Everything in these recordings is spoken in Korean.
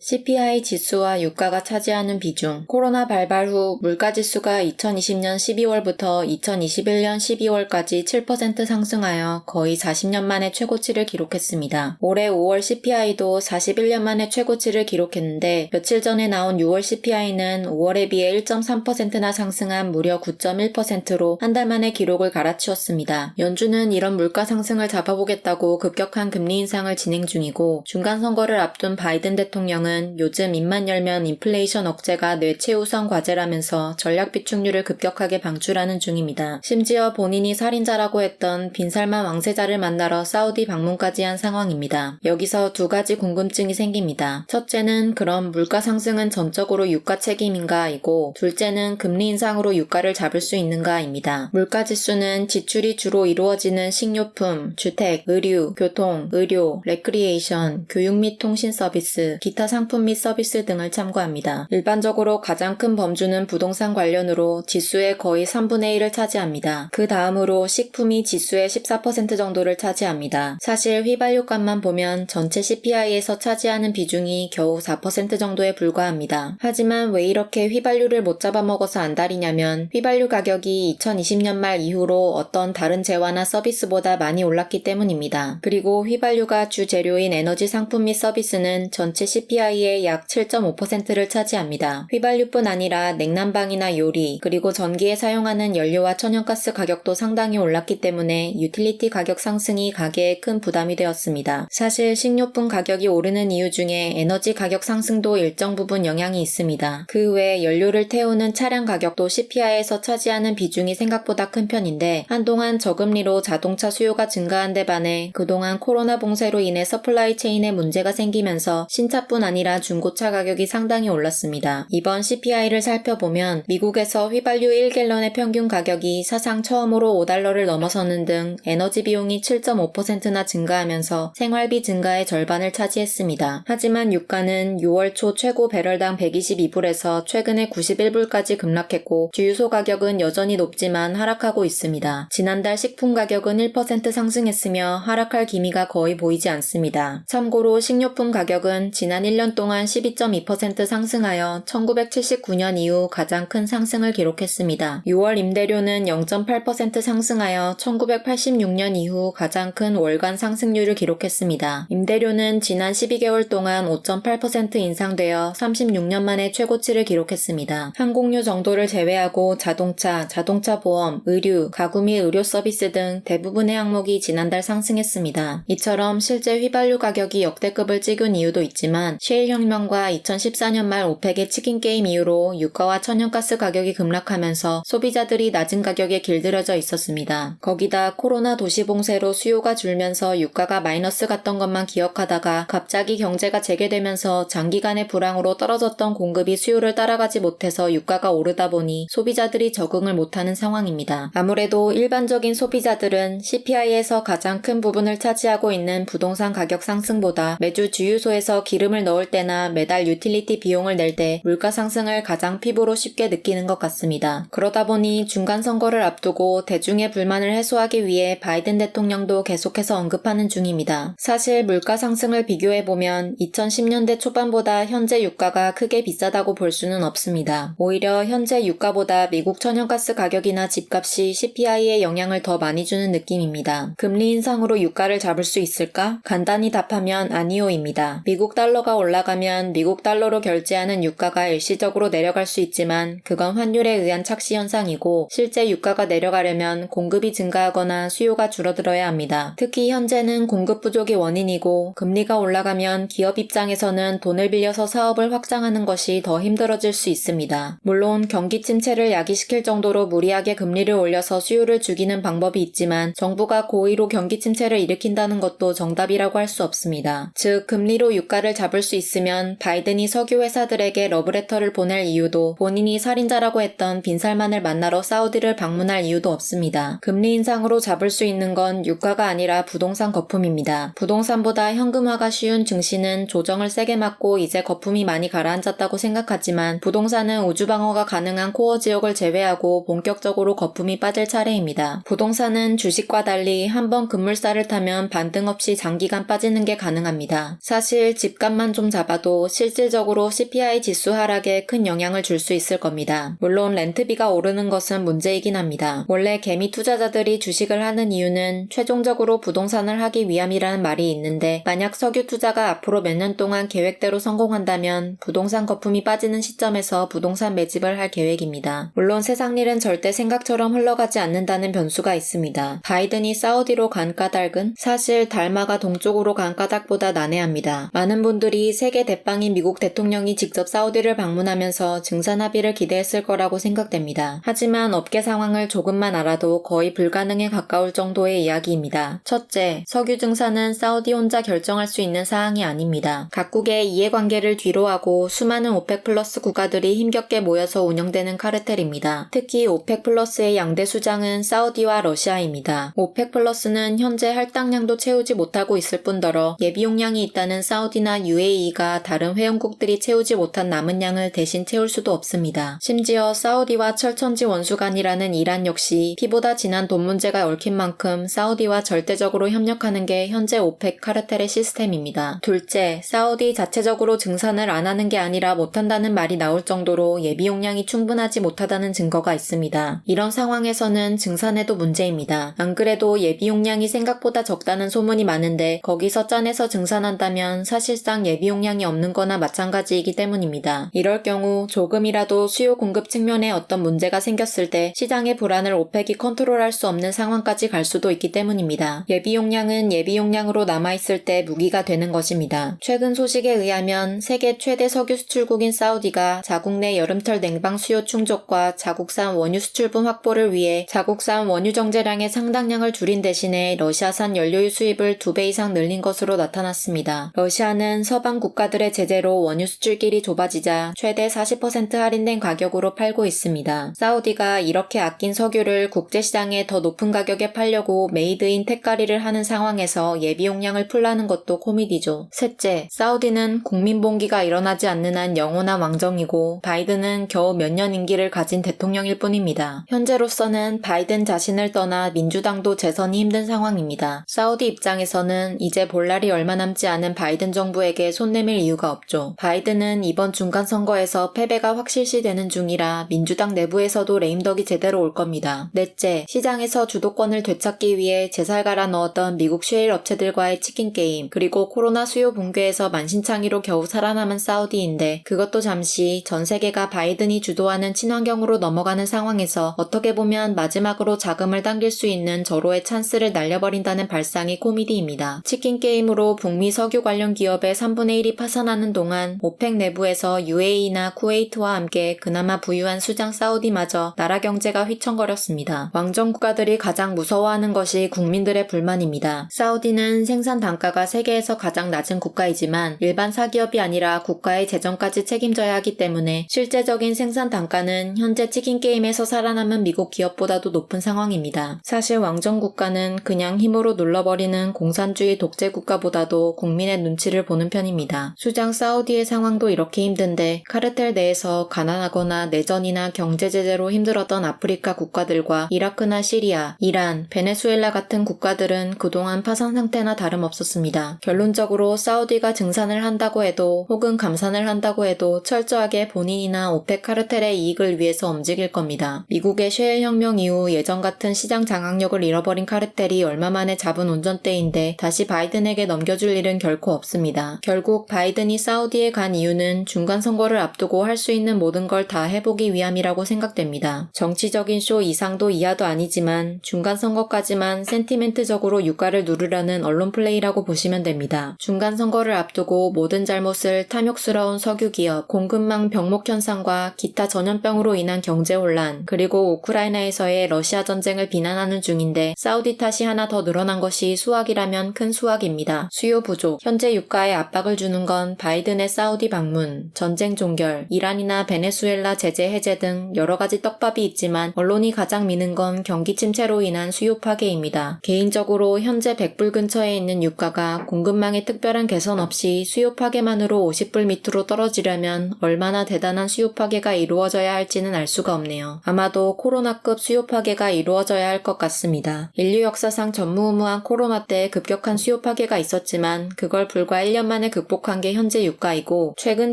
CPI 지수와 유가가 차지하는 비중. 코로나 발발 후 물가 지수가 2020년 12월부터 2021년 12월까지 7% 상승하여 거의 40년 만에 최고치를 기록했습니다. 올해 5월 CPI도 41년 만에 최고치를 기록했는데 며칠 전에 나온 6월 CPI는 5월에 비해 1.3%나 상승한 무려 9.1%로 한 달 만에 기록을 갈아치웠습니다. 연준은 이런 물가 상승을 잡아보겠다고 급격한 금리 인상을 진행 중이고 중간 선거를 앞둔 바이든 대통령은 요즘 입만 열면 인플레이션 억제가 뇌최우선 과제라면서 전략 비축률을 급격하게 방출하는 중입니다. 심지어 본인이 살인자라고 했던 빈살만 왕세자를 만나러 사우디 방문까지 한 상황입니다. 여기서 두 가지 궁금증이 생깁니다. 첫째는 그럼 물가 상승은 전적으로 유가 책임인가이고 둘째는 금리 인상으로 유가를 잡을 수 있는가입니다. 물가 지수는 지출이 주로 이루어지는 식료품, 주택, 의류, 교통, 의료, 레크리에이션, 교육 및 통신 서비스, 기타 상품 및 서비스 등을 참고합니다. 일반적으로 가장 큰 범주는 부동산 관련으로 지수의 거의 3분의 1을 차지합니다. 그 다음으로 식품이 지수의 14% 정도를 차지합니다. 사실 휘발유값만 보면 전체 CPI에서 차지하는 비중이 겨우 4% 정도에 불과합니다. 하지만 왜 이렇게 휘발유를 못 잡아먹어서 안달이냐면 휘발유 가격이 2020년 말 이후로 어떤 다른 재화나 서비스보다 많이 올랐기 때문입니다. 그리고 휘발유가 주 재료인 에너지 상품 및 서비스는 전체 CPI 의 약 7.5%를 차지합니다. 휘발유뿐 아니라 냉난방이나 요리, 그리고 전기에 사용하는 연료와 천연가스 가격도 상당히 올랐기 때문에 유틸리티 가격 상승이 가계에 큰 부담이 되었습니다. 사실 식료품 가격이 오르는 이유 중에 에너지 가격 상승도 일정 부분 영향이 있습니다. 그 외 연료를 태우는 차량 가격도 CPI에서 차지하는 비중이 생각보다 큰 편인데 한동안 저금리로 자동차 수요가 증가한 데 반해 그동안 코로나 봉쇄로 인해 서플라이 체인에 문제가 생기면서 신차뿐 아니 라 중고차 가격이 상당히 올랐습니다. 이번 CPI를 살펴보면 미국에서 휘발유 1갤런의 평균 가격이 사상 처음으로 5달러를 넘어서는 등 에너지 비용이 7.5%나 증가하면서 생활비 증가의 절반을 차지했습니다. 하지만 유가는 6월 초 최고 배럴당 122불에서 최근에 91불까지 급락했고 주유소 가격은 여전히 높지만 하락하고 있습니다. 지난달 식품 가격은 1% 상승했으며 하락할 기미가 거의 보이지 않습니다. 참고로 식료품 가격은 지난 1년 동안 12.2% 상승하여 1979년 이후 가장 큰 상승을 기록했습니다. 6월 임대료는 0.8% 상승하여 1986년 이후 가장 큰 월간 상승률을 기록했습니다. 임대료는 지난 12개월 동안 5.8% 인상되어 36년 만에 최고치를 기록했습니다. 항공료 정도를 제외하고 자동차, 자동차 보험, 의류, 가구 및 의료 서비스 등 대부분의 항목이 지난달 상승했습니다. 이처럼 실제 휘발유 가격이 역대급을 찍은 이유도 있지만 셰일 혁명과 2014년 말 오펙의 치킨 게임 이후로 유가와 천연가스 가격이 급락하면서 소비자들이 낮은 가격에 길들여져 있었습니다. 거기다 코로나 도시 봉쇄로 수요가 줄면서 유가가 마이너스 갔던 것만 기억하다가 갑자기 경제가 재개되면서 장기간의 불황으로 떨어졌던 공급이 수요를 따라가지 못해서 유가가 오르다 보니 소비자들이 적응을 못하는 상황입니다. 아무래도 일반적인 소비자들은 CPI에서 가장 큰 부분을 차지하고 있는 부동산 가격 상승보다 매주 주유소에서 기름을 넣을 때나 매달 유틸리티 비용을 낼 때 물가 상승을 가장 피부로 쉽게 느끼는 것 같습니다. 그러다 보니 중간 선거를 앞두고 대중의 불만을 해소하기 위해 바이든 대통령도 계속해서 언급하는 중입니다. 사실 물가 상승을 비교해보면 2010년대 초반보다 현재 유가가 크게 비싸다고 볼 수는 없습니다. 오히려 현재 유가보다 미국 천연가스 가격이나 집값이 CPI에 영향을 더 많이 주는 느낌입니다. 금리 인상으로 유가를 잡을 수 있을까? 간단히 답하면 아니오입니다. 미국 달러가 올라 가면 미국 달러로 결제하는 유가가 일시적으로 내려갈 수 있지만 그건 환율에 의한 착시 현상이고 실제 유가가 내려가려면 공급이 증가하거나 수요가 줄어들어야 합니다. 특히 현재는 공급 부족이 원인이고 금리가 올라가면 기업 입장에서는 돈을 빌려서 사업을 확장하는 것이 더 힘들어질 수 있습니다. 물론 경기 침체를 야기시킬 정도로 무리하게 금리를 올려서 수요를 죽이는 방법이 있지만 정부가 고의로 경기 침체를 일으킨다는 것도 정답이라고 할 수 없습니다. 즉 금리로 유가를 잡을 수 있으면 바이든이 석유 회사들에게 러브레터를 보낼 이유도 본인이 살인자라고 했던 빈살만을 만나러 사우디를 방문할 이유도 없습니다. 금리 인상으로 잡을 수 있는 건 유가가 아니라 부동산 거품입니다. 부동산보다 현금화가 쉬운 증시는 조정을 세게 맞고 이제 거품이 많이 가라앉았다고 생각하지만 부동산은 우주방어가 가능한 코어 지역을 제외하고 본격적으로 거품이 빠질 차례입니다. 부동산은 주식과 달리 한번 급물살을 타면 반등 없이 장기간 빠지는 게 가능합니다. 사실 집값만 좀 잡아도 실질적으로 CPI 지수 하락에 큰 영향을 줄 수 있을 겁니다. 물론 렌트비가 오르는 것은 문제이긴 합니다. 원래 개미 투자자들이 주식을 하는 이유는 최종적으로 부동산을 하기 위함이라는 말이 있는데 만약 석유 투자가 앞으로 몇 년 동안 계획대로 성공한다면 부동산 거품이 빠지는 시점에서 부동산 매집을 할 계획입니다. 물론 세상 일은 절대 생각처럼 흘러가지 않는다는 변수가 있습니다. 바이든이 사우디로 간 까닭은 사실 달마가 동쪽으로 간 까닭보다 난해합니다. 많은 분들이 세계 대빵인 미국 대통령이 직접 사우디를 방문하면서 증산 합의를 기대했을 거라고 생각됩니다. 하지만 업계 상황을 조금만 알아도 거의 불가능에 가까울 정도의 이야기입니다. 첫째, 석유 증산은 사우디 혼자 결정할 수 있는 사항이 아닙니다. 각국의 이해관계를 뒤로하고 수많은 오펙 플러스 국가들이 힘겹게 모여서 운영되는 카르텔입니다. 특히 오펙 플러스의 양대 수장은 사우디와 러시아입니다. 오펙 플러스는 현재 할당량도 채우지 못하고 있을 뿐더러 예비 용량이 있다는 사우디나 UAE 가 다른 회원국들이 채우지 못한 남은 양을 대신 채울 수도 없습니다. 심지어 사우디와 철천지 원수간이라는 이란 역시 피보다 진한 돈 문제가 얽힌 만큼 사우디와 절대적으로 협력하는 게 현재 오펙 카르텔의 시스템입니다. 둘째, 사우디 자체적으로 증산을 안 하는 게 아니라 못한다는 말이 나올 정도로 예비 용량이 충분하지 못하다는 증거가 있습니다. 이런 상황에서는 증산에도 문제입니다. 안 그래도 예비 용량이 생각보다 적다는 소문이 많은데 거기서 짜내서 증산한다면 사실상 예비 용량 이 없는 거나 마찬가지이기 때문입니다. 이럴 경우 조금이라도 수요 공급 측면에 어떤 문제가 생겼을 때 시장의 불안을 오펙이 컨트롤할 수 없는 상황까지 갈 수도 있기 때문입니다. 예비 용량은 예비 용량으로 남아있을 때 무기가 되는 것입니다. 최근 소식에 의하면 세계 최대 석유 수출국인 사우디가 자국 내 여름철 냉방 수요 충족과 자국산 원유 수출분 확보를 위해 자국산 원유 정제량의 상당량을 줄인 대신에 러시아산 연료유 수입을 두 배 이상 늘린 것으로 나타났습니다. 러시아는 서방 국 가들의 제재로 원유 수출길이 좁아지자 최대 40% 할인된 가격으로 팔고 있습니다. 사우디가 이렇게 아낀 석유를 국제시장에 더 높은 가격에 팔려고 메이드인 택가리를 하는 상황에서 예비 용량을 풀라는 것도 코미디죠. 셋째, 사우디는 국민 봉기가 일어나지 않는 한 영원한 왕정이고 바이든은 겨우 몇 년 임기를 가진 대통령일 뿐입니다. 현재로서는 바이든 자신을 떠나 민주당도 재선이 힘든 상황입니다. 사우디 입장에서는 이제 볼 날이 얼마 남지 않은 바이든 정부에게 손 내밀 이유가 없죠. 바이든은 이번 중간 선거에서 패배가 확실시 되는 중이라 민주당 내부에서도 레임덕이 제대로 올 겁니다. 넷째, 시장에서 주도권을 되찾기 위해 제살 갈아 넣었던 미국 쉐일 업체들과의 치킨 게임, 그리고 코로나 수요 붕괴에서 만신창이로 겨우 살아남은 사우디인데 그것도 잠시 전 세계가 바이든이 주도하는 친환경으로 넘어가는 상황에서 어떻게 보면 마지막으로 자금을 당길 수 있는 절호의 찬스를 날려버린다는 발상이 코미디입니다. 치킨 게임으로 북미 석유 관련 기업의 3분의 1이 파산하는 동안 오펙 내부에서 UAE나 쿠웨이트와 함께 그나마 부유한 수장 사우디마저 나라 경제가 휘청거렸습니다. 왕정 국가들이 가장 무서워하는 것이 국민들의 불만입니다. 사우디는 생산 단가가 세계에서 가장 낮은 국가이지만 일반 사기업이 아니라 국가의 재정까지 책임져야 하기 때문에 실제적인 생산 단가는 현재 치킨 게임에서 살아남은 미국 기업보다도 높은 상황입니다. 사실 왕정 국가는 그냥 힘으로 눌러버리는 공산주의 독재 국가보다도 국민의 눈치를 보는 편입니다. 수장 사우디의 상황도 이렇게 힘든데 카르텔 내에서 가난하거나 내전이나 경제 제재로 힘들었던 아프리카 국가들과 이라크나 시리아, 이란, 베네수엘라 같은 국가들은 그동안 파산 상태나 다름없었습니다. 결론적으로 사우디가 증산을 한다고 해도 혹은 감산을 한다고 해도 철저하게 본인이나 오펙 카르텔의 이익을 위해서 움직일 겁니다. 미국의 쉐일 혁명 이후 예전 같은 시장 장악력을 잃어버린 카르텔이 얼마 만에 잡은 운전대인데 다시 바이든에게 넘겨줄 일은 결코 없습니다. 결국 바이든이 사우디에 간 이유는 중간 선거를 앞두고 할 수 있는 모든 걸 다 해보기 위함이라고 생각됩니다. 정치적인 쇼 이상도 이하도 아니지만 중간 선거까지만 센티멘트적으로 유가를 누르려는 언론 플레이라고 보시면 됩니다. 중간 선거를 앞두고 모든 잘못을 탐욕스러운 석유 기업, 공급망 병목 현상과 기타 전염병으로 인한 경제 혼란, 그리고 우크라이나에서의 러시아 전쟁을 비난하는 중인데 사우디 탓이 하나 더 늘어난 것이 수학이라면 큰 수학입니다. 수요 부족, 현재 유가에 압박을 주는 건 바이든의 사우디 방문, 전쟁 종결, 이란이나 베네수엘라 제재 해제 등 여러 가지 떡밥이 있지만 언론이 가장 미는 건 경기 침체로 인한 수요 파괴입니다. 개인적으로 현재 100불 근처에 있는 유가가 공급망의 특별한 개선 없이 수요 파괴만으로 50불 밑으로 떨어지려면 얼마나 대단한 수요 파괴가 이루어져야 할지는 알 수가 없네요. 아마도 코로나급 수요 파괴가 이루어져야 할 것 같습니다. 인류 역사상 전무후무한 코로나 때 급격한 수요 파괴가 있었지만 그걸 불과 1년 만에 극복 굴복한 게 현재 유가이고 최근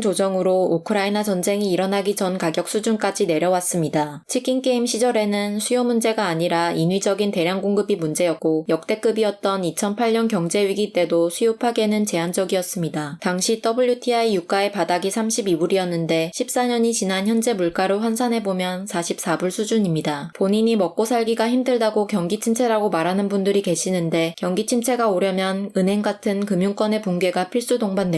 조정으로 우크라이나 전쟁이 일어나기 전 가격 수준까지 내려왔습니다. 치킨 게임 시절에는 수요 문제가 아니라 인위적인 대량 공급이 문제였고 역대급이었던 2008년 경제 위기 때도 수요 파괴는 제한적이었습니다. 당시 WTI 유가의 바닥이 32불이었는데 14년이 지난 현재 물가로 환산해 보면 44불 수준입니다. 본인이 먹고 살기가 힘들다고 경기 침체라고 말하는 분들이 계시는데 경기 침체가 오려면 은행 같은 금융권의 붕괴가 필수 동반됩니다.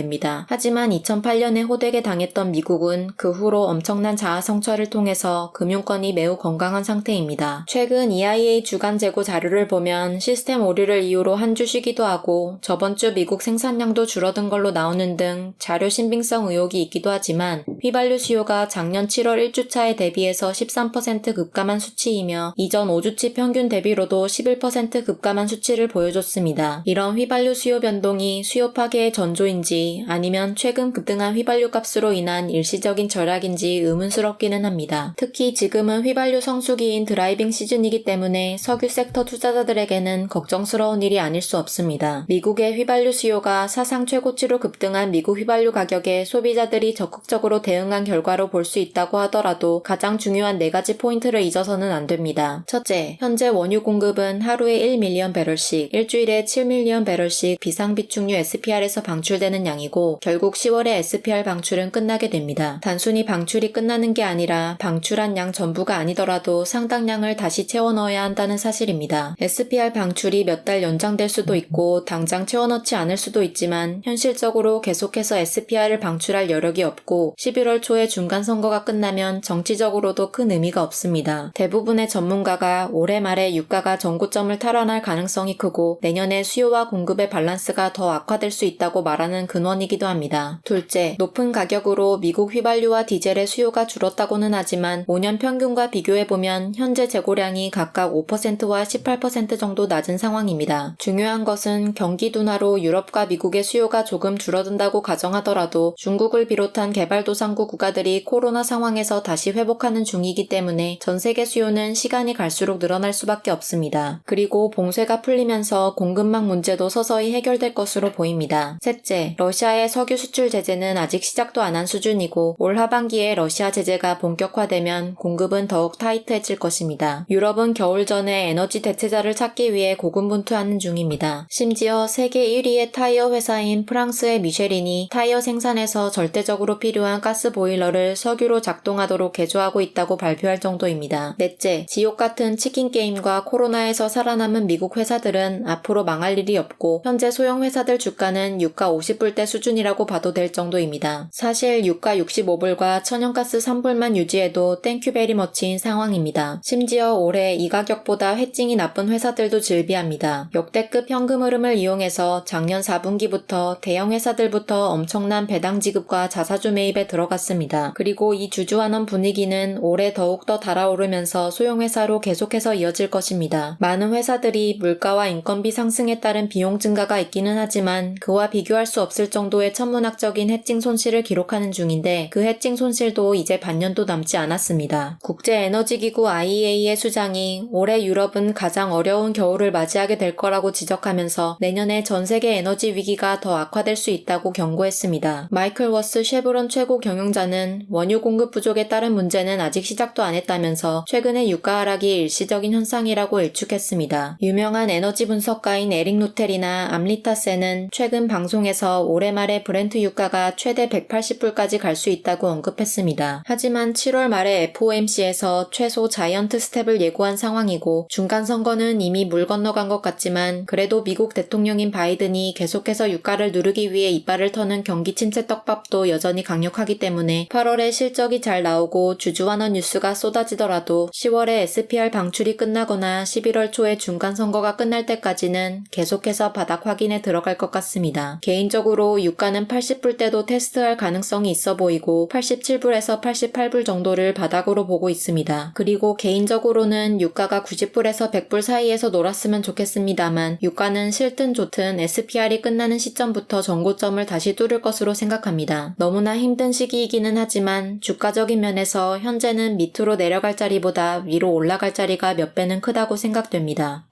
하지만 2008년에 호되게 당했던 미국은 그 후로 엄청난 자아 성찰을 통해서 금융권이 매우 건강한 상태입니다. 최근 EIA 주간 재고 자료를 보면 시스템 오류를 이유로 한 주 쉬기도 하고 저번 주 미국 생산량도 줄어든 걸로 나오는 등 자료 신빙성 의혹이 있기도 하지만 휘발유 수요가 작년 7월 1주차에 대비해서 13% 급감한 수치이며 이전 5주치 평균 대비로도 11% 급감한 수치를 보여줬습니다. 이런 휘발유 수요 변동이 수요 파괴의 전조인지 아니면 최근 급등한 휘발유 값으로 인한 일시적인 절약인지 의문스럽기는 합니다. 특히 지금은 휘발유 성수기인 드라이빙 시즌이기 때문에 석유 섹터 투자자들에게는 걱정스러운 일이 아닐 수 없습니다. 미국의 휘발유 수요가 사상 최고치로 급등한 미국 휘발유 가격에 소비자들이 적극적으로 대응한 결과로 볼 수 있다고 하더라도 가장 중요한 네 가지 포인트를 잊어서는 안 됩니다. 첫째, 현재 원유 공급은 하루에 1밀리언 배럴씩, 일주일에 7밀리언 배럴씩 비상비축류 SPR에서 방출되는 양 이고 결국 10월에 SPR 방출은 끝나게 됩니다. 단순히 방출이 끝나는 게 아니라 방출한 양 전부가 아니더라도 상당량을 다시 채워 넣어야 한다는 사실입니다. SPR 방출이 몇 달 연장될 수도 있고 당장 채워 넣지 않을 수도 있지만 현실적으로 계속해서 SPR을 방출할 여력이 없고 11월 초에 중간 선거가 끝나면 정치적으로도 큰 의미가 없습니다. 대부분의 전문가가 올해 말에 유가가 전고점을 탈환할 가능성이 크고 내년에 수요와 공급의 밸런스가 더 악화될 수 있다고 말하는 근원이기도 합니다. 둘째, 높은 가격으로 미국 휘발유와 디젤의 수요가 줄었다고는 하지만 5년 평균과 비교해보면 현재 재고량이 각각 5%와 18% 정도 낮은 상황입니다. 중요한 것은 경기 둔화로 유럽과 미국의 수요가 조금 줄어든다고 가정하더라도 중국을 비롯한 개발도상국 국가들이 코로나 상황에서 다시 회복하는 중이기 때문에 전 세계 수요는 시간이 갈수록 늘어날 수밖에 없습니다. 그리고 봉쇄가 풀리면서 공급망 문제도 서서히 해결될 것으로 보입니다. 셋째, 러시아의 석유 수출 제재는 아직 시작도 안 한 수준이고 올 하반기에 러시아 제재가 본격화되면 공급은 더욱 타이트해질 것입니다. 유럽은 겨울 전에 에너지 대체자를 찾기 위해 고군분투하는 중입니다. 심지어 세계 1위의 타이어 회사인 프랑스의 미쉐린이 타이어 생산에서 절대적으로 필요한 가스 보일러를 석유로 작동하도록 개조하고 있다고 발표할 정도입니다. 넷째, 지옥 같은 치킨 게임과 코로나에서 살아남은 미국 회사들은 앞으로 망할 일이 없고 현재 소형 회사들 주가는 유가 50불 대 수준이라고 봐도 될 정도입니다. 사실 유가 65불과 천연가스 3불만 유지해도 땡큐 베리 머치인 상황입니다. 심지어 올해 이 가격보다 해칭이 나쁜 회사들도 즐비합니다. 역대급 현금 흐름을 이용해서 작년 4분기부터 대형 회사들부터 엄청난 배당 지급과 자사주 매입에 들어갔습니다. 그리고 이 주주환원 분위기는 올해 더욱더 달아오르면서 소형 회사로 계속해서 이어질 것입니다. 많은 회사들이 물가와 인건비 상승에 따른 비용 증가가 있기는 하지만 그와 비교할 수 없을 정도의 천문학적인 해칭 손실을 기록하는 중인데 그 해칭 손실도 이제 반년도 남지 않았습니다. 국제에너지기구 IEA의 수장이 올해 유럽은 가장 어려운 겨울을 맞이하게 될 거라고 지적하면서 내년에 전 세계 에너지 위기가 더 악화될 수 있다고 경고했습니다. 마이클 워스 쉐브론 최고 경영자는 원유 공급 부족에 따른 문제는 아직 시작도 안 했다면서 최근의 유가 하락이 일시적인 현상이라고 일축했습니다. 유명한 에너지 분석가인 에릭 루텔이나 암리타세는 최근 방송에서 올해 말에 브렌트 유가가 최대 180불까지 갈 수 있다고 언급했습니다. 하지만 7월 말에 FOMC에서 최소 자이언트 스텝을 예고한 상황이고 중간 선거는 이미 물 건너간 것 같지만 그래도 미국 대통령인 바이든이 계속해서 유가를 누르기 위해 이빨을 터는 경기 침체 떡밥도 여전히 강력하기 때문에 8월에 실적이 잘 나오고 주주환원 뉴스가 쏟아지더라도 10월에 SPR 방출이 끝나거나 11월 초에 중간 선거가 끝날 때까지는 계속해서 바닥 확인에 들어갈 것 같습니다. 개인적으로 유가는 80불 때도 테스트할 가능성이 있어 보이고 87불에서 88불 정도를 바닥으로 보고 있습니다. 그리고 개인적으로는 유가가 90불에서 100불 사이에서 놀았으면 좋겠습니다만 유가는 싫든 좋든 SPR이 끝나는 시점부터 전고점을 다시 뚫을 것으로 생각합니다. 너무나 힘든 시기이기는 하지만 주가적인 면에서 현재는 밑으로 내려갈 자리보다 위로 올라갈 자리가 몇 배는 크다고 생각됩니다.